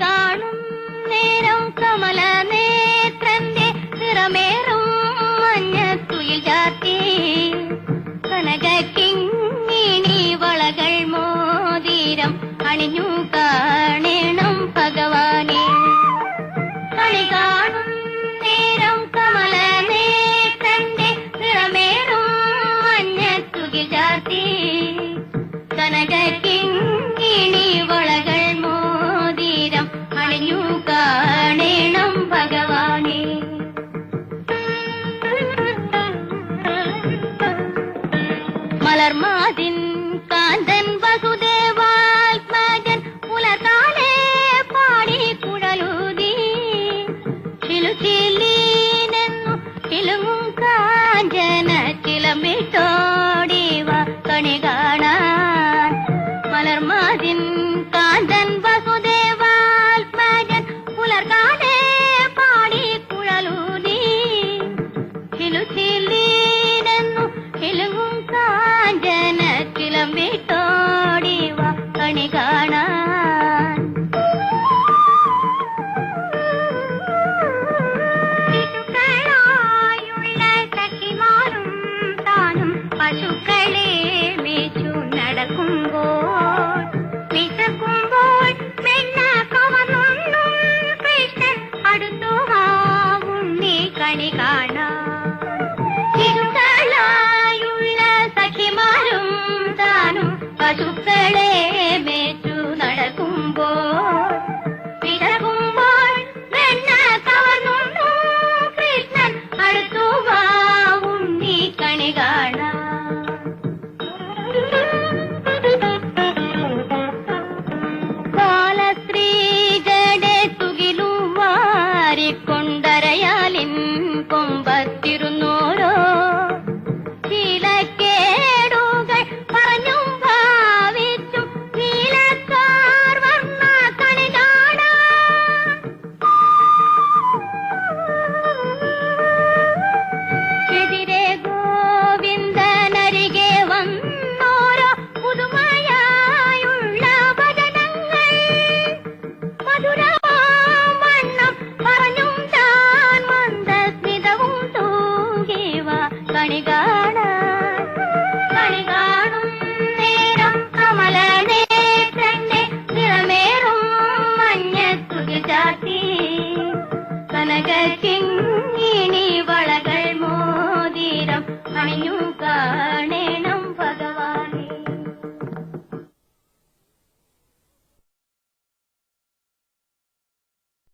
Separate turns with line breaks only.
കാണും നേരം കമല നേത്രന്റെ നിറമേറും മഞ്ഞത്തുയിൽ ചാത്തി കനക വളകൾ മോതിരം അണിഞ്ഞു புலர் மாதின் காந்தன் வகுதேவால் மகன் புலர்காலே பாடி குழலூதி. சிலுக்கிலீனನ್ನು சிலுங்கும் ಕಾಂಜನ கிளம்பிட்டோடிவா கணிகாணான். மலர் மாதின் காந்தன் വിട്ടോടിവ കണി കാണാൻ. പശുക്കളായുള്ള താനും പശുക്കൾ ಮಕ್ಕಳೇ